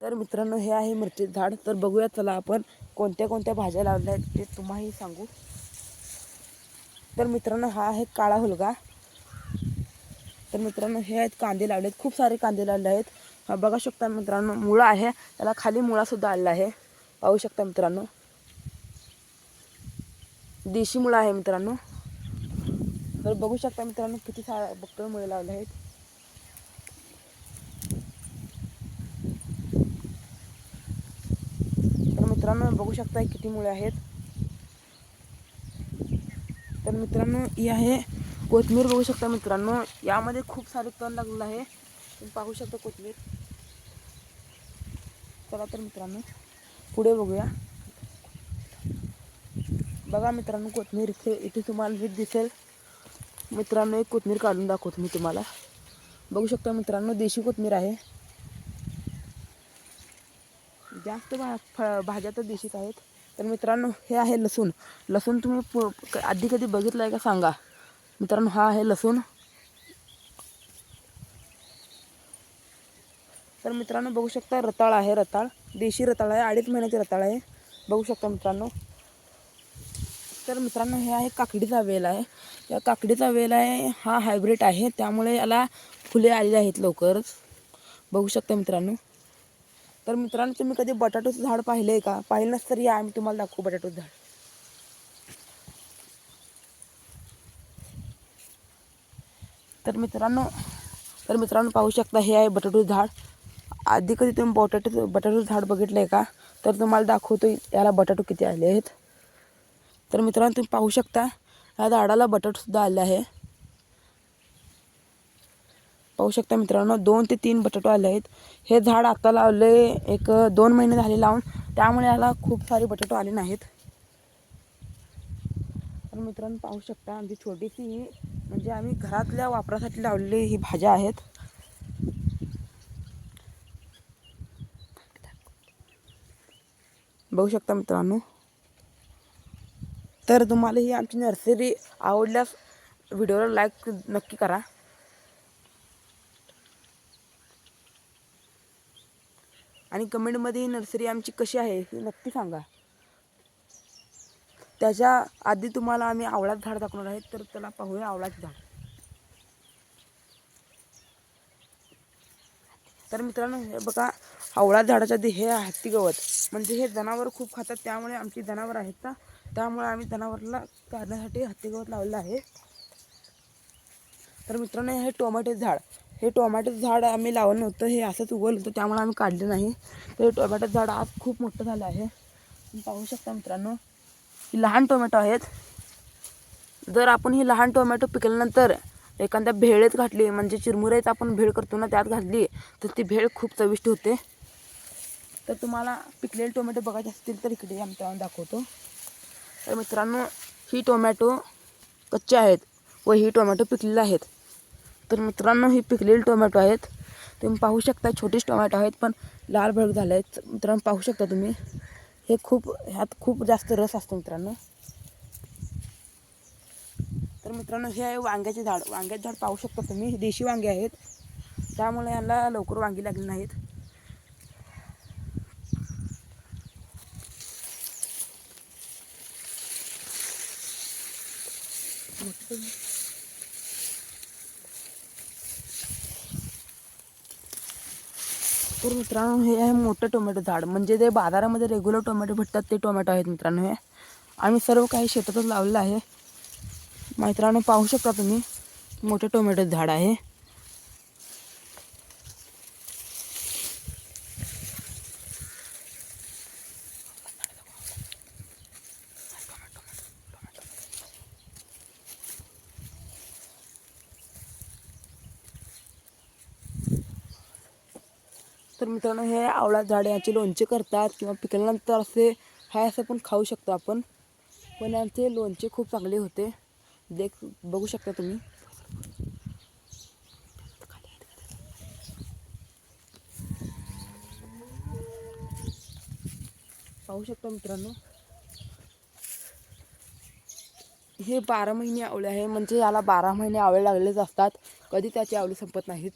तर मित्रांनो हे आहे मिरची झाड. तर बघूया चला आपण कोणत्या कोणत्या भाज्या लावल्या आहेत ते तुम्हालाही सांगू. तर मित्रांनो हा आहे काळा हुलगा. तर मित्रांनो हे आहेत कांदे लावले आहेत. खूप सारे कांदे लावले आहेत. हा बघा शकता मित्रांनो मुळा आहे. त्याला खाली मुळासुद्धा आलेला आहे. पाहू शकता मित्रांनो. देशी मुळा आहे मित्रांनो. तर बघू शकता मित्रांनो किती सा बक्कळ मुळे लावले आहेत तर मित्रांनो बघू शकता किती मुळे आहेत. तर मित्रांनो ही आहे कोथमीर बघू शकता मित्रांनो. यामध्ये खूप सारे तण लागलेलं आहे. तुम्ही पाहू शकता कोथमीर. चला तर मित्रांनो पुढे बघूया. बघा मित्रांनो कोथमीर इथे इथे तुम्हाला नीट दिसेल. मित्रांनो एक कोथमीर काढून दाखवतो मी तुम्हाला. बघू शकता मित्रांनो देशी कोथमीर आहे. जास्त भा फ भाज्या तर देशीच आहेत. तर मित्रांनो हे आहे लसूण. लसूण तुम्ही पु क- आधी कधी बघितलं आहे का सांगा? मित्रांनो हा आहे लसूण. तर मित्रांनो बघू शकता रताळ आहे रताळ. देशी रताळ आहे अडीच महिन्याचे रताळ आहे. बघू शकता मित्रांनो. तर मित्रांनो हे आहे काकडीचा वेल आहे. या काकडीचा वेल आहे हा हायब्रिड आहे. त्यामुळे याला फुले आलेली आहेत लवकरच. बघू शकता मित्रांनो. तर मित्रांनो तुम्ही कधी बटाटोचं झाड पाहिले आहे का? पाहिलं नसतं तर या आम्ही तुम्हाला दाखवू बटाटोचं झाड. तर मित्रांनो तर मित्रांनो पाहू शकता हे आहे बटाटोचं झाड. आधी कधी तुम्ही बटाटो बटाटोचं झाड बघितलं आहे का? तर तुम्हाला दाखवतो याला बटाटो किती आले आहेत. तर मित्रांनो तुम्ही पाहू शकता या झाडाला बटाटोसुद्धा आले आहे. पाहू शकता मित्रांनो दोन ते तीन बटाटो आले आहेत. हे झाड आत्ता लावले एक दोन महिने झाले लावून. त्यामुळे याला खूप सारे बटाटो आले नाहीत. तर मित्रांनो पाहू शकता आमची छोटीशी ही म्हणजे आम्ही घरातल्या वापरासाठी लावलेली ही भाज्या आहेत. बघू शकता मित्रांनो. तर तुम्हाला ही आमची नर्सरी आवडल्यास व्हिडिओला लाईक नक्की करा. आणि कमेंटमध्ये ही नर्सरी आमची कशी आहे हे नक्की सांगा. त्याच्या आधी तुम्हाला आम्ही आवळाचं झाड दाखवणार आहे तर त्याला पाहूया आवळाचं झाड. तर मित्रांनो हे बघा आवळा झाडाच्या आधी हे आहे हत्ती गवत. म्हणजे हे जनावर खूप खातात त्यामुळे आमची जनावर आहेत ना त्यामुळे आम्ही जनावरला काढण्यासाठी हत्ती गवत लावलेलं आहे. तर मित्रांनो हे टोमॅटो झाड. हे टोमॅटो झाड आम्ही लावलं नव्हतं हे असंच उगवलं होतं त्यामुळे आम्ही काढले नाही. तर हे टोमॅटो झाड आज खूप मोठं झालं आहे. पाहू शकता मित्रांनो ही लहान टोमॅटो आहेत. जर आपण ही लहान टोमॅटो पिकल्यानंतर एखाद्या भेळेत घातली म्हणजे चिरमुऱ्यात आपण भेळ करतो ना त्यात घातली तर ती भेळ खूप चविष्ट होते. तर तुम्हाला पिकलेले टोमॅटो बघायचे असतील तर इकडे आम्ही दाखवतो. तर मित्रांनो ही टोमॅटो कच्चे आहेत व ही टोमॅटो पिकलेले आहेत. तर मित्रांनो ही पिकलेली टोमॅटो आहेत. तुम्ही पाहू शकता छोटेच टोमॅटो आहेत पण लाल भडक झाले आहेत. मित्रांनो पाहू शकता तुम्ही. हे खूप ह्यात खूप जास्त रस असतो मित्रांनो. तर मित्रांनो हे आहे वांग्याचे झाड. वांग्याचे झाड पाहू शकता तुम्ही. देशी वांगे आहेत. त्यामुळे यांना लवकर वांगी लागली नाहीत. तर मित्रांनो हे आहे मोठं टोमॅटो झाड. म्हणजे जे बाजारामध्ये रेग्युलर टोमॅटो भेटतात ते टोमॅटो आहेत मित्रांनो हे. आम्ही सर्व काही शेतातच लावलेलं आहे. मित्रांनो पाहू शकता तुम्ही मोठे टोमॅटो झाड आहे. तर मित्रांनो हे आवळा झाड याचे लोणचे करतात किंवा पिकल्यानंतर असे हाय असं पण खाऊ शकतो आपण. पण यांचे लोणचे खूप चांगले होते. देख बघू शकता तुम्ही. पाहू शकता मित्रांनो. हे बारा महिने आवळे आहे म्हणजे याला बारा महिने आवळे लागलेच असतात. कधी त्याचे आवळे संपत नाहीत.